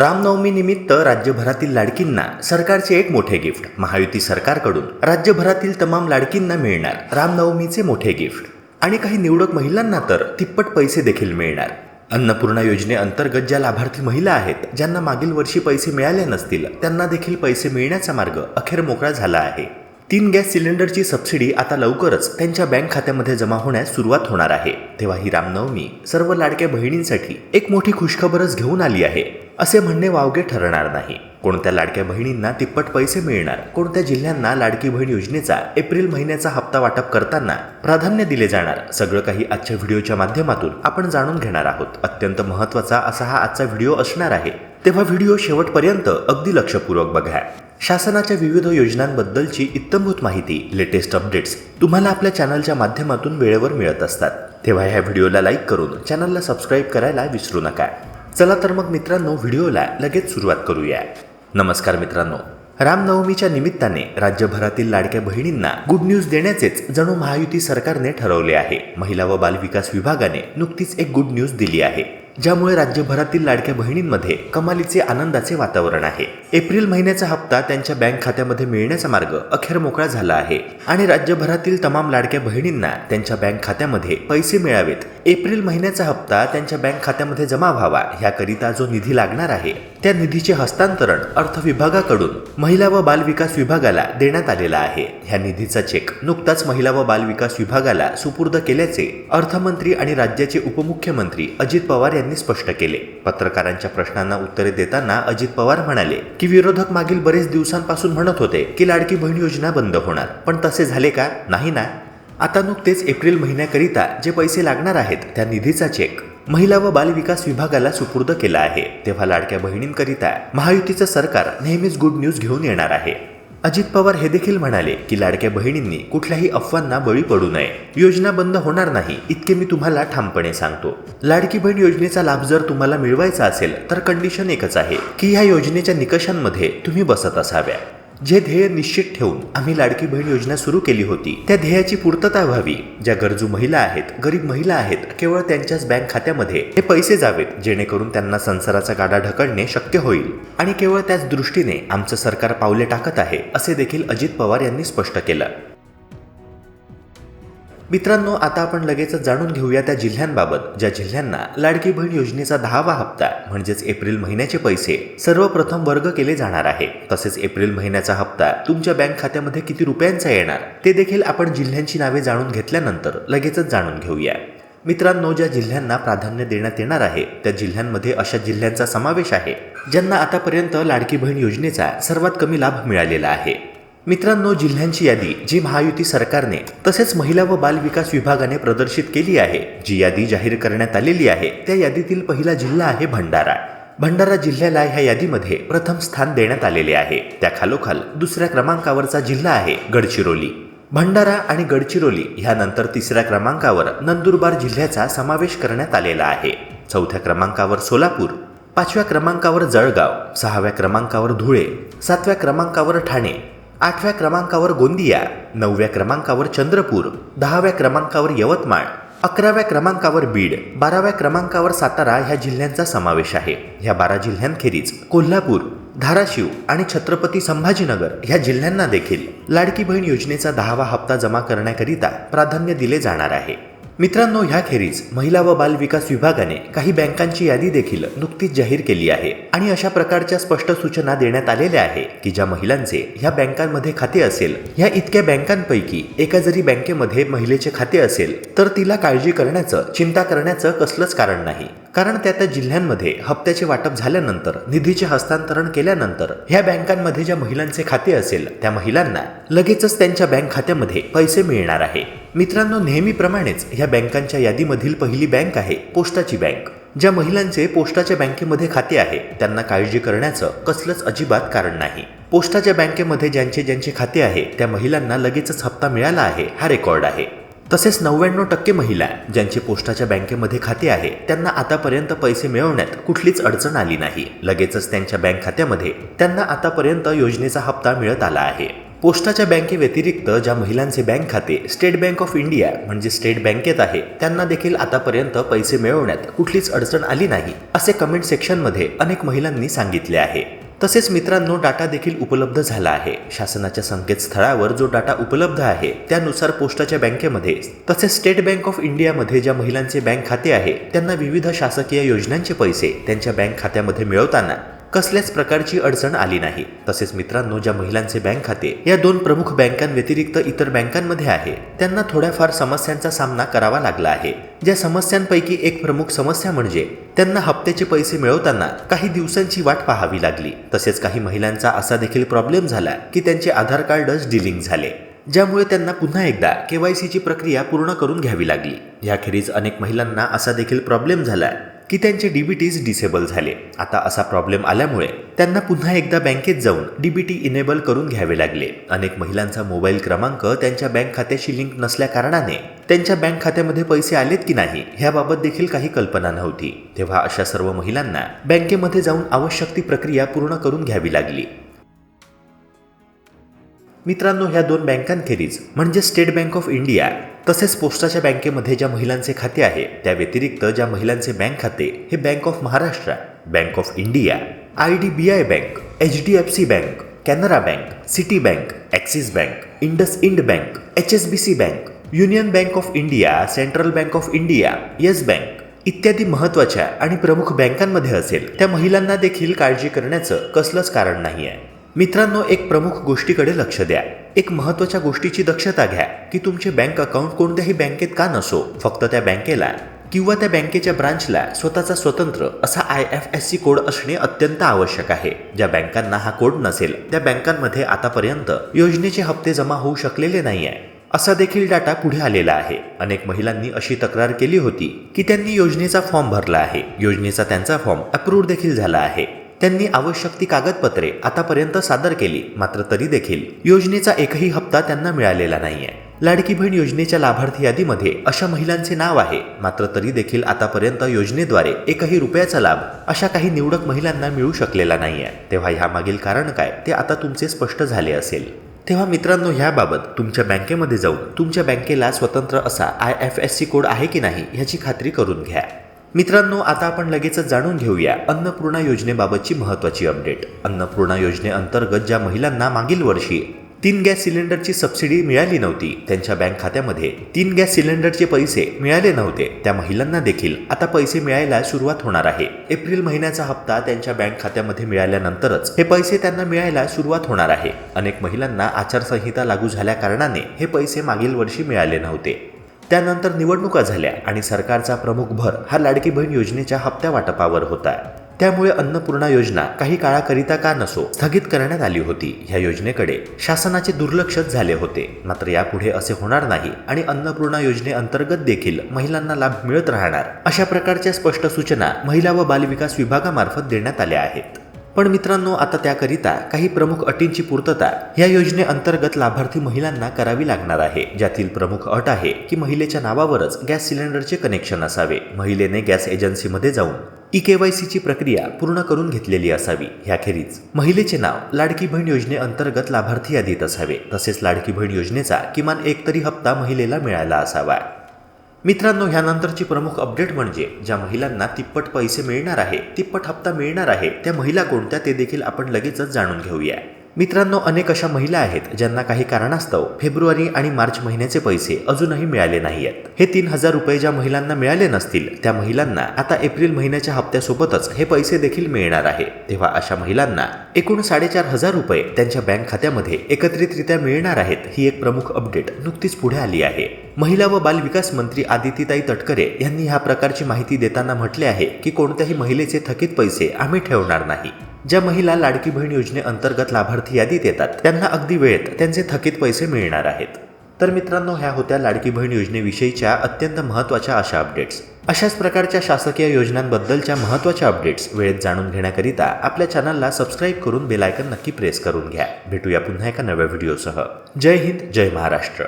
रामनवमीनिमित्त राज्यभरातील लाडकींना सरकारचे एक मोठे गिफ्ट महायुती सरकारकडून. राज्यभरातील तमाम लाडकींना मिळणार रामनवमीचे मोठे गिफ्ट. आणि काही निवडक महिलांना तर तिप्पट पैसे देखील मिळणार. अन्नपूर्णा योजनेअंतर्गत ज्या लाभार्थी महिला आहेत ज्यांना मागील वर्षी पैसे मिळाले नसतील त्यांना देखील पैसे मिळण्याचा मार्ग अखेर मोकळा झाला आहे. तीन गॅस सिलेंडरची सबसिडी आता लवकरच त्यांच्या बँक खात्यामध्ये जमा होण्यास सुरुवात होणार आहे. तेव्हा ही रामनवमी सर्व लाडक्या बहिणींसाठी एक मोठी खुशखबरच घेऊन आली आहे. असे म्हणणे वावगे ठरणार नाही. कोणत्या लाडक्या बहिणींना तिप्पट पैसे मिळणार कोणत्या जिल्ह्यांना लाडकी बहीण योजनेचा एप्रिल महिन्याचा हप्ता वाटप करताना प्राधान्य दिले जाणार सगळं काही आजच्या व्हिडिओच्या माध्यमातून आपण जाणून घेणार आहोत. अत्यंत महत्त्वाचा असा हा आजचा व्हिडिओ असणार आहे. तेव्हा व्हिडिओ शेवटपर्यंत अगदी लक्षपूर्वक बघा. शासनाच्या विविध योजनांबद्दलची इत्तंभूत माहिती लेटेस्ट अपडेट्स तुम्हाला आपल्या चॅनलच्या माध्यमातून वेळेवर मिळत असतात. तेव्हा ह्या व्हिडिओला लाईक करून चॅनलला सबस्क्राईब करायला विसरू नका. चला तर मग मित्रांनो व्हिडिओला लगेच सुरुवात करूया. नमस्कार मित्रांनो. रामनवमीच्या निमित्ताने राज्यभरातील लाडक्या बहिणींना गुड न्यूज देण्याचेच जणू महायुती सरकारने ठरवले आहे. महिला व बालविकास विभागाने नुकतीच एक गुड न्यूज दिली आहे. ज्यामुळे राज्यभरातील लाडक्या बहिणींमध्ये कमालीचे आनंदाचे वातावरण आहे. एप्रिल महिन्याचा हप्ता त्यांच्या बँक खात्यामध्ये मिळण्याचा मार्ग अखेर मोकळा झाला आहे. आणि राज्यभरातील तमाम लाडक्या बहिणींना त्यांच्या बँक खात्यामध्ये पैसे मिळावेत एप्रिल महिन्याचा हप्ता त्यांच्या बँक खात्यामध्ये जमा व्हावा ह्याकरिता जो निधी लागणार आहे त्या निधीचे हस्तांतरण अर्थ विभागाकडून महिला व बालविकास विभागाला देण्यात आलेला आहे. ह्या निधीचा चेक नुकताच महिला व बालविकास विभागाला सुपूर्द केल्याचे अर्थमंत्री आणि राज्याचे उपमुख्यमंत्री अजित पवार यांनी स्पष्ट केले. पत्रकारांच्या प्रश्नांना उत्तरे देताना अजित पवार म्हणाले की विरोधक मागील बरेच दिवसांपासून म्हणत होते की लाडकी बहीण योजना बंद होणार. पण तसे झाले का? नाही ना. आता नुकतेच एप्रिल महिन्याकरिता जे पैसे लागणार आहेत त्या निधीचा चेक. महिला व बालविकास विभागाला सुपूर्द केला आहे. तेव्हा लाडक्या बहिणींकरिता महायुतीचं सरकार नेहमीच गुड न्यूज घेऊन येणार आहे. अजित पवार हे देखील म्हणाले की लाडक्या बहिणींनी कुठल्याही अफवांना बळी पडू नये. योजना बंद होणार नाही इतके मी तुम्हाला ठामपणे सांगतो. लाडकी बहीण योजनेचा लाभ जर तुम्हाला मिळवायचा असेल तर कंडिशन एकच आहे की ह्या योजनेच्या निकषांमध्ये तुम्ही बसत असाव्या. जे ध्येय निश्चित ठेवून आम्ही लाडकी बहीण योजना सुरू केली होती त्या ध्येयाची पूर्तता व्हावी. ज्या गरजू महिला आहेत गरीब महिला आहेत केवळ त्यांच्याच बँक खात्यामध्ये हे पैसे जावेत जेणेकरून त्यांना संसाराचा गाडा ढकलणे शक्य होईल. आणि केवळ त्याच दृष्टीने आमचं सरकार पावले टाकत आहे असे देखील अजित पवार यांनी स्पष्ट केलं. मित्रांनो आता आपण लगेचच जाणून घेऊया त्या जिल्ह्यांबाबत ज्या जिल्ह्यांना लाडकी बहीण योजनेचा दहावा हप्ता म्हणजेच एप्रिल महिन्याचे पैसे सर्वप्रथम वर्ग केले जाणार आहे. तसेच एप्रिल महिन्याचा हप्ता तुमच्या बँक खात्यामध्ये किती रुपयांचा येणार ते देखील आपण जिल्ह्यांची नावे जाणून घेतल्यानंतर लगेचच जाणून घेऊया. मित्रांनो ज्या जिल्ह्यांना प्राधान्य देण्यात येणार आहे त्या जिल्ह्यांमध्ये अशा जिल्ह्यांचा समावेश आहे ज्यांना आतापर्यंत लाडकी बहीण योजनेचा सर्वात कमी लाभ मिळालेला आहे. मित्रांनो जिल्ह्यांची यादी जी महायुती सरकारने तसेच महिला व बाल विकास विभागाने प्रदर्शित केली आहे जी यादी जाहीर करण्यात आलेली आहे त्या यादीतील पहिला जिल्हा आहे भंडारा. भंडारा जिल्ह्याला ह्या यादीमध्ये प्रथम स्थान देण्यात आलेले आहे. त्या खालोखाल दुसऱ्या क्रमांकावरचा जिल्हा आहे गडचिरोली. भंडारा आणि गडचिरोली ह्यानंतर तिसऱ्या क्रमांकावर नंदुरबार जिल्ह्याचा समावेश करण्यात आलेला आहे. चौथ्या क्रमांकावर सोलापूर पाचव्या क्रमांकावर जळगाव सहाव्या क्रमांकावर धुळे सातव्या क्रमांकावर ठाणे आठव्या क्रमांकावर गोंदिया नवव्या क्रमांकावर चंद्रपूर दहाव्या क्रमांकावर यवतमाळ अकराव्या क्रमांकावर बीड बाराव्या क्रमांकावर सातारा ह्या जिल्ह्यांचा समावेश आहे. ह्या बारा जिल्ह्यांखेरीज कोल्हापूर धाराशिव आणि छत्रपती संभाजीनगर ह्या जिल्ह्यांना देखील लाडकी बहीण योजनेचा दहावा हप्ता जमा करण्याकरिता प्राधान्य दिले जाणार आहे. मित्रांनो ह्याखेरीज महिला व बाल विकास विभागाने काही बँकांची यादी देखील नुकतीच जाहीर केली आहे. आणि अशा प्रकारच्या स्पष्ट सूचना देण्यात आलेल्या आहे की ज्या महिलांचे ह्या बँकांमध्ये खाते असेल ह्या इतक्या बँकांपैकी एका जरी बँकेमध्ये महिलेचे खाते असेल तर तिला काळजी करण्याचं चिंता करण्याचं कसलंच कारण नाही. कारण त्या त्या जिल्ह्यांमध्ये हप्त्याचे वाटप झाल्यानंतर निधीचे हस्तांतरण केल्यानंतर ह्या बँकांमध्ये ज्या महिलांचे खाते असेल त्या महिलांना लगेचच त्यांच्या बँक खात्यामध्ये पैसे मिळणार आहे. मित्रांनो नेहमीप्रमाणेच ह्या बँकांच्या यादीमधील पहिली बँक आहे पोस्टाची बँक. ज्या महिलांचे पोस्टाच्या बँकेमध्ये खाते आहे त्यांना काळजी करण्याचं कसलंच अजिबात कारण नाही. पोस्टाच्या बँकेमध्ये ज्यांचे ज्यांचे खाते आहे त्या महिलांना लगेचच हप्ता मिळाला आहे हा रेकॉर्ड आहे. तसेच नव्याण्णव टक्के महिला ज्यांचे पोस्टाच्या बँकेमध्ये खाते आहे त्यांना आतापर्यंत पैसे मिळवण्यात कुठलीच अडचण आली नाही. लगेचच त्यांच्या बँक खात्यामध्ये त्यांना आतापर्यंत योजनेचा हप्ता मिळत आला आहे. पोस्टाच्या बँकेव्यतिरिक्त ज्या महिलांचे बँक खाते स्टेट बँक ऑफ इंडिया म्हणजे स्टेट बँकेत आहे त्यांना देखील आतापर्यंत पैसे मिळवण्यात कुठलीच अडचण आली नाही असे कमेंट सेक्शनमध्ये अनेक महिलांनी सांगितले आहे. तसेच मित्रांनो डाटा देखील उपलब्ध झाला आहे. शासनाच्या संकेतस्थळावर जो डाटा उपलब्ध आहे त्यानुसार पोस्टाच्या बँकेमध्ये तसेच स्टेट बँक ऑफ इंडियामध्ये ज्या महिलांचे बँक खाते आहे त्यांना विविध शासकीय योजनांचे पैसे त्यांच्या बँक खात्यामध्ये मिळवताना कसल्याच प्रकारची अडचण आली नाही. तसेच मित्रांनो ज्या महिलांचे बँक खाते या दोन प्रमुख बँकांव्यतिरिक्त इतर बँकांमध्ये आहे त्यांना थोड्याफार समस्यांचा सामना करावा लागला आहे. ज्या समस्यांपैकी एक प्रमुख समस्या म्हणजे त्यांना हप्त्याचे पैसे मिळवताना काही दिवसांची वाट पाहावी लागली. तसेच काही महिलांचा असा देखील प्रॉब्लेम झाला की त्यांचे आधार कार्डच डिलिंग झाले ज्यामुळे त्यांना पुन्हा एकदा केवायसीची प्रक्रिया पूर्ण करून घ्यावी लागली. याखेरीज अनेक महिलांना असा देखील प्रॉब्लेम झाला की त्यांचे डीबीटीज डिसेबल झाले. आता असा प्रॉब्लेम आल्यामुळे त्यांना पुन्हा एकदा बँकेत जाऊन डीबीटी इनेबल करून घ्यावे लागले. अनेक महिलांचा मोबाईल क्रमांक त्यांच्या बँक खात्याशी लिंक नसल्या कारणाने त्यांच्या बँक खात्यामध्ये पैसे आलेत की नाही ह्याबाबत देखील काही कल्पना नव्हती. तेव्हा अशा सर्व महिलांना बँकेमध्ये जाऊन आवश्यक ती प्रक्रिया पूर्ण करून घ्यावी लागली. मित्रांनो ह्या दोन बँकांखेरीज म्हणजे स्टेट बँक ऑफ इंडिया तसेच पोस्टाच्या बँकेमध्ये ज्या महिलांचे खाते आहे त्या व्यतिरिक्त ज्या महिलांचे बँक खाते हे Bank of Maharashtra Bank of India I D B I Bank H D F C Bank Canara Bank Citi Bank Axis Bank IndusInd Bank H S B C Bank Union Bank of India Central Bank of India Yes Bank इत्यादी महत्त्वाच्या आणि प्रमुख बँकांमध्ये असेल त्या महिलांना देखील काळजी करण्याचं कसलंच कारण नाही आहे मित्रांनो एक प्रमुख गोष्टीकडे लक्ष द्या. एक महत्त्वाच्या गोष्टीची दक्षता घ्या. की तुमचे बँक अकाउंट कोणत्याही बँकेत का नसो फक्त त्या बँकेला. किंवा त्या बँकेच्या ब्रांचला स्वतःचा स्वतंत्र असा I F S C code असणे अत्यंत आवश्यक आहे. ज्या बँकांना हा कोड नसेल त्या बँकांमध्ये आतापर्यंत योजनेचे हप्ते जमा होऊ शकलेले नाही आहे असा देखील डाटा पुढे आलेला आहे. अनेक महिलांनी अशी तक्रार केली होती की त्यांनी योजनेचा फॉर्म भरला आहे. योजनेचा त्यांचा फॉर्म अप्रूव्ह देखील झाला आहे. त्यांनी आवश्यक ती कागदपत्रे आतापर्यंत सादर केली मात्र तरी देखील. योजनेचा एकही हप्ता त्यांना मिळालेला नाहीये. लाडकी बहीण योजनेच्या लाभार्थी यादीमध्ये अशा महिलांचे नाव आहे मात्र तरी देखील आतापर्यंत योजनेद्वारे एकही रुपयाचा लाभ अशा काही निवडक महिलांना मिळू शकलेला नाहीये. तेव्हा ह्यामागील कारण काय? ते आता तुमचे स्पष्ट झाले असेल. तेव्हा मित्रांनो ह्याबाबत तुमच्या बँकेमध्ये जाऊन तुमच्या बँकेला स्वतंत्र असा I F S C code आहे की नाही ह्याची खात्री करून घ्या. मित्रांनो आता आपण लगेचच जाणून घेऊया अन्नपूर्णा योजनेबाबतची महत्त्वाची अपडेट. अन्नपूर्णा योजनेअंतर्गत ज्या महिलांना मागील वर्षी तीन गॅस सिलेंडरची सबसिडी मिळाली नव्हती त्यांच्या बँक खात्यामध्ये तीन गॅस सिलेंडरचे पैसे मिळाले नव्हते. त्या महिलांना देखील आता पैसे मिळायला सुरुवात होणार आहे. एप्रिल महिन्याचा हप्ता त्यांच्या बँक खात्यामध्ये मिळाल्यानंतरच हे पैसे त्यांना मिळायला सुरुवात होणार आहे. अनेक महिलांना आचारसंहिता लागू झाल्या कारणाने हे पैसे मागील वर्षी मिळाले नव्हते. त्यानंतर निवडणुका झाल्या आणि सरकारचा प्रमुख भर हा लाडकी बहीण योजनेच्या हप्त्या वाटपावर होता. त्यामुळे अन्नपूर्णा योजना काही काळाकरिता का नसो स्थगित करण्यात आली होती. ह्या योजनेकडे शासनाचे दुर्लक्षच झाले होते. मात्र यापुढे असे होणार नाही आणि अन्नपूर्णा योजनेअंतर्गत देखील महिलांना लाभ मिळत राहणार. अशा प्रकारच्या स्पष्ट सूचना महिला व बालविकास विभागामार्फत देण्यात आल्या आहेत. पण मित्रांनो आता त्याकरिता काही प्रमुख अटींची पूर्तता या योजनेअंतर्गत लाभार्थी महिलांना करावी लागणार आहे. ज्यातील प्रमुख अट आहे की महिलेच्या नावावरच गॅस सिलेंडरचे कनेक्शन असावे. महिलेने गॅस एजन्सीमध्ये जाऊन ई के वाय सीची प्रक्रिया पूर्ण करून घेतलेली असावी. ह्याखेरीज महिलेचे नाव लाडकी बहीण योजनेअंतर्गत लाभार्थी यादीत असावे. तसेच लाडकी बहीण योजनेचा किमान एक तरी हप्ता महिलेला मिळाला असावा. मित्रांनो ह्यानंतरची प्रमुख अपडेट म्हणजे ज्या महिलांना तिप्पट पैसे मिळणार आहे तिप्पट हप्ता मिळणार आहे त्या महिला कोणत्या ते देखील आपण लगेचच जाणून घेऊया. मित्रांनो अनेक अशा महिला आहेत ज्यांना काही कारणास्तव फेब्रुवारी आणि मार्च महिन्याचे पैसे अजूनही मिळाले नाही आहेत हे तीन हजार रुपये ज्या महिलांना मिळाले नसतील त्या महिलांना आता एप्रिल महिन्याच्या हप्त्यासोबतच हे पैसे देखील मिळणार आहे. तेव्हा अशा महिलांना एकूण साडेचार हजार रुपये त्यांच्या बँक खात्यामध्ये एकत्रितरित्या मिळणार आहेत ही एक प्रमुख अपडेट नुकतीच पुढे आली आहे. महिला व बालविकास मंत्री आदितीताई तटकरे यांनी ह्या प्रकारची माहिती देताना म्हटले आहे की कोणत्याही महिलेचे थकीत पैसे आम्ही ठेवणार नाही. ज्या महिला लाडकी बहीण योजनेअंतर्गत लाभार्थी यादीत येतात त्यांना अगदी वेळेत त्यांचे थकीत पैसे मिळणार आहेत. तर मित्रांनो ह्या होत्या लाडकी बहीण योजनेविषयीच्या अत्यंत महत्त्वाच्या अशा अपडेट्स. अशाच प्रकारच्या शासकीय योजनांबद्दलच्या महत्त्वाच्या अपडेट्स वेळेत जाणून घेण्याकरिता आपल्या चॅनलला सबस्क्राईब करून बेलायकन नक्की प्रेस करून घ्या. भेटूया पुन्हा एका नव्या व्हिडिओसह. जय हिंद जय महाराष्ट्र.